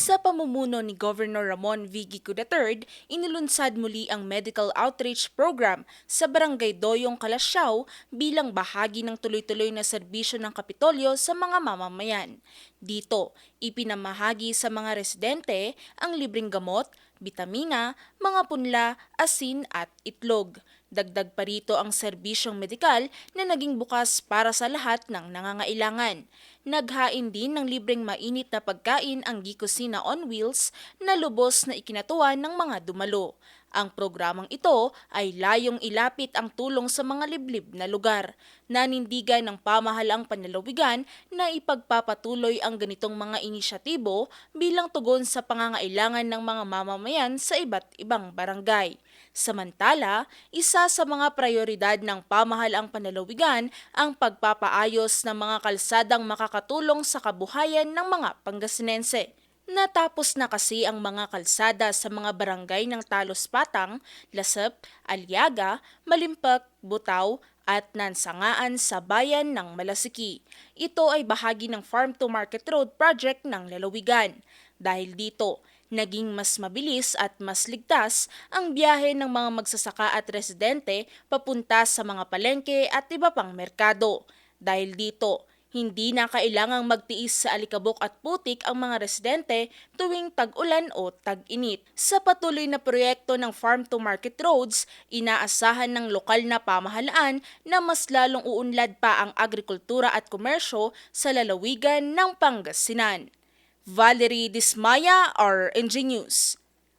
Sa pamumuno ni Governor Ramon V. Gico III, inilunsad muli ang medical outreach program sa Barangay Doyong, Kalasyaw bilang bahagi ng tuloy-tuloy na serbisyo ng Kapitolyo sa mga mamamayan. Dito, ipinamahagi sa mga residente ang libreng gamot, bitamina, mga punla, asin at itlog. Dagdag pa rito ang serbisyong medikal na naging bukas para sa lahat ng nangangailangan. Naghain din ng libreng mainit na pagkain ang Gikusina on Wheels na lubos na ikinatuwa ng mga dumalo. Ang programang ito ay layong ilapit ang tulong sa mga liblib na lugar. Nanindigan ng pamahalaang panlalawigan na ipagpapatuloy ang ganitong mga inisyatibo bilang tugon sa pangangailangan ng mga mamamayan sa iba't ibang barangay. Samantala, isa sa mga prioridad ng pamahalaang panlalawigan ang pagpapaayos ng mga kalsadang makakatulong sa kabuhayan ng mga Pangasinense. Natapos na kasi ang mga kalsada sa mga barangay ng Talos Patang, Lasep, Aliaga, Malimpak, Butaw at Nansangaan sa bayan ng Malasiki. Ito ay bahagi ng Farm to Market Road project ng lalawigan. Dahil dito, naging mas mabilis at mas ligtas ang biyahe ng mga magsasaka at residente papunta sa mga palengke at iba pang merkado. Dahil dito, hindi na kailangang magtiis sa alikabok at putik ang mga residente tuwing tag-ulan o tag-init. Sa patuloy na proyekto ng Farm to Market Roads, inaasahan ng lokal na pamahalaan na mas lalong uunlad pa ang agrikultura at komersyo sa lalawigan ng Pangasinan. Valerie Dismaya, RNG News.